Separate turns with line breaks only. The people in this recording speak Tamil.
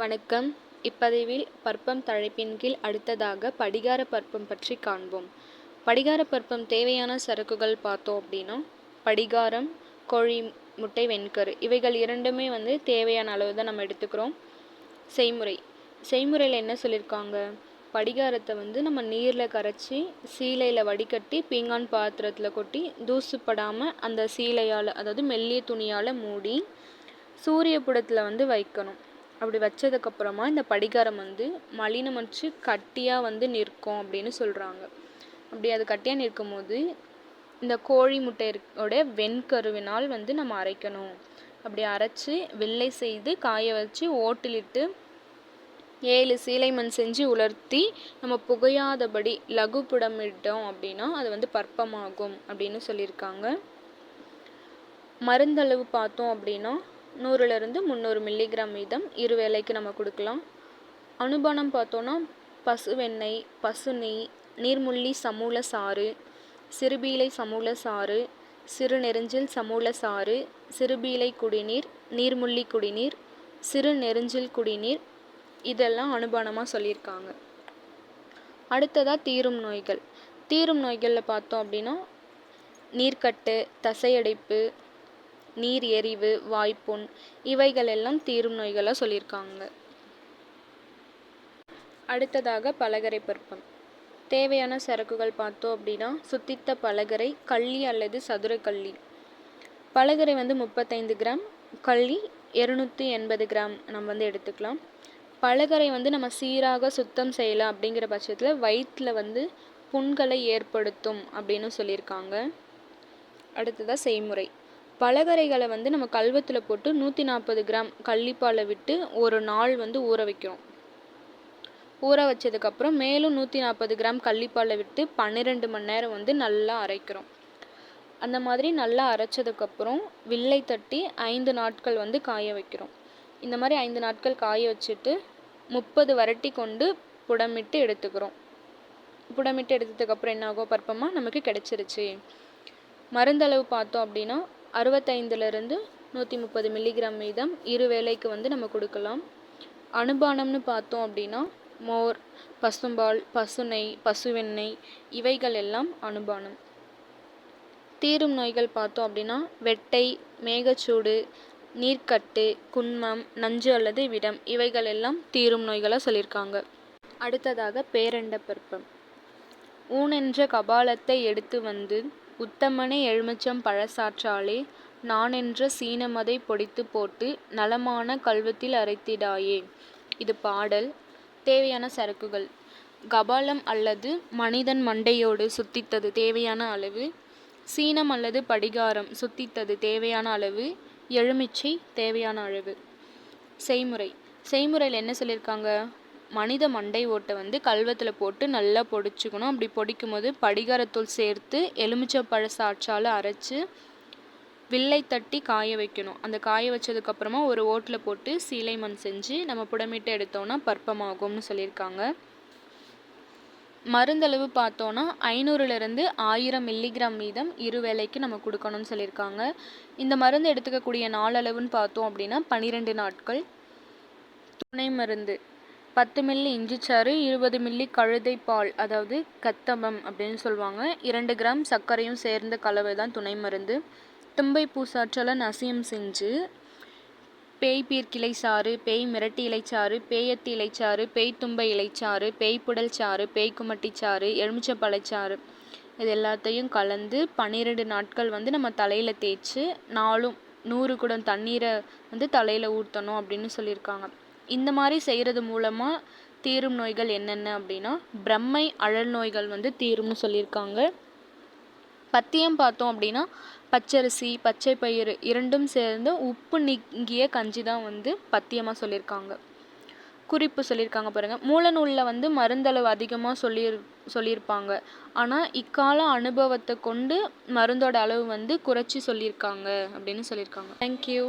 வணக்கம். இப்பதிவில் பற்பம் தலைப்பின் கீழ் அடுத்ததாக படிகார பற்பம் பற்றி காண்போம். படிகார பற்பம் தேவையான சரக்குகள் பார்த்தோம் அப்படின்னா படிகாரம் கோழி முட்டை வெண்கரு இவைகள் இரண்டுமே வந்து தேவையான அளவு தான் நம்ம எடுத்துக்கிறோம். செய்முறை. செய்முறையில் என்ன சொல்லியிருக்காங்க? படிகாரத்தை வந்து நம்ம நீரில் கரைச்சி சீலையில் வடிகட்டி பீங்கான் பாத்திரத்தில் கொட்டி தூசுப்படாமல் அந்த சீலையால் அதாவது மெல்லிய துணியால் மூடி சூரிய புடத்தில் வந்து வைக்கணும். அப்படி வச்சதுக்கப்புறமா இந்த படிகாரம் வந்து மலினமற்று கட்டியாக வந்து நிற்கும் அப்படின்னு சொல்கிறாங்க அப்படி அது கட்டியாக நிற்கும் போது இந்த கோழி முட்டையோட வெண்கருவினால் வந்து நம்ம அரைக்கணும். அப்படி அரைச்சி வெள்ளை செய்து காய வச்சு ஓட்டிலிட்டு ஏழு சீலை மண் செஞ்சு உலர்த்தி நம்ம புகையாதபடி லகுப்புடமிட்டோம் அப்படின்னா அது வந்து பற்பமாகும் அப்படின்னு சொல்லியிருக்காங்க. மருந்தளவு பார்த்தோம் அப்படின்னா நூறுலேருந்து முந்நூறு மில்லிகிராம் வீதம் இரு வேளைக்கு நம்ம கொடுக்கலாம். அனுபானம் பார்த்தோன்னா பசு வெண்ணெய் பசு நெய் நீர்முள்ளி சமூல சாறு சிறுபீலை சமூல சாறு சிறு நெருஞ்சில் சமூல சாறு சிறுபீலை குடிநீர் நீர்முள்ளி குடிநீர் சிறு நெருஞ்சில் குடிநீர் இதெல்லாம் அனுபானமாக சொல்லியிருக்காங்க. அடுத்ததாக தீரும் நோய்கள். தீரும் நோய்களில் பார்த்தோம் அப்படின்னா நீர்க்கட்டு தசையடைப்பு நீர் எரிவு வாய்ப்புண் இவைகள் எல்லாம் தீரும் நோய்களாக சொல்லியிருக்காங்க. அடுத்ததாக பலகரை பருப்பம். தேவையான சரக்குகள் பார்த்தோம் அப்படின்னா சுத்தித்த பலகரை கள்ளி அல்லது சதுர கள்ளி. பலகரை வந்து முப்பத்தைந்து கிராம் கள்ளி இரநூத்தி எண்பது கிராம் நம்ம வந்து எடுத்துக்கலாம். பலகரை வந்து நம்ம சீராக சுத்தம் செய்யலாம் அப்படிங்கிற பட்சத்தில் வயிற்றில் வந்து புண்களை ஏற்படுத்தும் அப்படின்னு சொல்லியிருக்காங்க. அடுத்ததாக செய்முறை. பலகரைகளை வந்து நம்ம கல்வத்தில் போட்டு நூற்றி நாற்பது கிராம் கள்ளிப்பாலை விட்டு ஒரு நாள் வந்து ஊற வைக்கிறோம். ஊற வச்சதுக்கப்புறம் மேலும் நூற்றி நாற்பது கிராம் கள்ளிப்பாலை விட்டு பன்னிரெண்டு மணி நேரம் வந்து நல்லா அரைக்கிறோம். அந்த மாதிரி நல்லா அரைச்சதுக்கப்புறம் வில்லை தட்டி ஐந்து நாட்கள் வந்து காய வைக்கிறோம். இந்த மாதிரி ஐந்து நாட்கள் காய வச்சுட்டு முப்பது வரட்டி கொண்டு புடமிட்டு எடுத்துக்கிறோம். புடமிட்டு எடுத்ததுக்கப்புறம் என்ன ஆகும் நமக்கு கிடச்சிருச்சு. மருந்தளவு பார்த்தோம் அப்படின்னா அறுபத்தைந்துலேருந்து நூற்றி முப்பது மில்லிகிராம் வீதம் இரு வேளைக்கு வந்து நம்ம கொடுக்கலாம். அனுபானம்னு பார்த்தோம் அப்படின்னா மோர் பசும்பால் பசுனை பசுவெண்ணெய் இவைகள் எல்லாம் அனுபானம். தீரும் நோய்கள் பார்த்தோம் அப்படின்னா வெட்டை மேகச்சூடு நீர்க்கட்டு குன்மம் நஞ்சு அல்லது விடம் இவைகள் எல்லாம் தீரும் நோய்களாக சொல்லியிருக்காங்க. அடுத்ததாக பேரண்ட பருப்பம். ஊனென்ற கபாலத்தை எடுத்து வந்து உத்தமனே எழுமிச்சம் பழசாற்றாலே நானென்ற சீனமதை பொடித்து போட்டு நலமான கல்வத்தில் அரைத்திடாயே. இது பாடல். தேவையான சரக்குகள். கபாலம் அல்லது மனிதன் மண்டையோடு சுத்தித்தது தேவையான அளவு. சீனம் அல்லது படிகாரம் சுத்தித்தது தேவையான அளவு. எலுமிச்சை தேவையான அளவு. செய்முறை. செய்முறையில் என்ன சொல்லியிருக்காங்க? மனித மண்டை ஓட்டை வந்து கல்வத்தில் போட்டு நல்லா பொடிச்சுக்கணும். அப்படி பொடிக்கும் போது படிகாரத்தூள் சேர்த்து எலுமிச்சப்பழ சாற்றால் அரைச்சி வில்லை தட்டி காய வைக்கணும். அந்த காய வச்சதுக்கப்புறமா ஒரு ஓட்டில் போட்டு சீலை மண் செஞ்சு நம்ம புடமிட்டு எடுத்தோன்னா பற்பமாகும்னு சொல்லியிருக்காங்க. மருந்தளவு பார்த்தோன்னா ஐநூறுலேருந்து ஆயிரம் மில்லிகிராம் வீதம் இரு வேலைக்கு நம்ம கொடுக்கணும்னு சொல்லியிருக்காங்க. இந்த மருந்து எடுத்துக்கக்கூடிய நாளளவுன்னு பார்த்தோம் அப்படின்னா பன்னிரெண்டு நாட்கள். துணை மருந்து. பத்து மில்லி இஞ்சிச்சாறு இருபது மில்லி கழுதை பால் அதாவது கத்தமம் அப்படின்னு சொல்லுவாங்க. இரண்டு கிராம் சர்க்கரையும் சேர்ந்த கலவை தான் துணை மருந்து. தும்பை பூசாற்றலை நசியம் செஞ்சு பேய் பீர்க்கிளை சாறு பேய் மிரட்டி இலைச்சாறு பேயத்தி இலைச்சாறு பேய் தும்பை இலைச்சாறு பேய் புடல் சாறு பேய் குமட்டி சாறு எலுமிச்சப்பழச்சாறு இது எல்லாத்தையும் கலந்து பன்னிரெண்டு நாட்கள் வந்து நம்ம தலையில் தேய்ச்சி நாலும் நூறு குடம் தண்ணீரை வந்து தலையில் ஊற்றணும் அப்படின்னு சொல்லியிருக்காங்க. இந்த மாதிரி செய்கிறது மூலமாக தீரும் நோய்கள் என்னென்ன அப்படின்னா பிரம்மை அழல் நோய்கள் வந்து தீரும்னு சொல்லியிருக்காங்க. பத்தியம் பார்த்தோம் அப்படின்னா பச்சரிசி பச்சை பயிறு இரண்டும் சேர்ந்து உப்பு நீங்கிய கஞ்சி தான் வந்து பத்தியமாக சொல்லியிருக்காங்க. குறிப்பு சொல்லியிருக்காங்க பாருங்கள் மூலநூலில் வந்து மருந்தளவு அதிகமாக சொல்லியிரு சொல்லியிருப்பாங்க. ஆனால் இக்கால அனுபவத்தை கொண்டு மருந்தோட அளவு வந்து குறைச்சி சொல்லியிருக்காங்க அப்படின்னு சொல்லியிருக்காங்க. தேங்க்யூ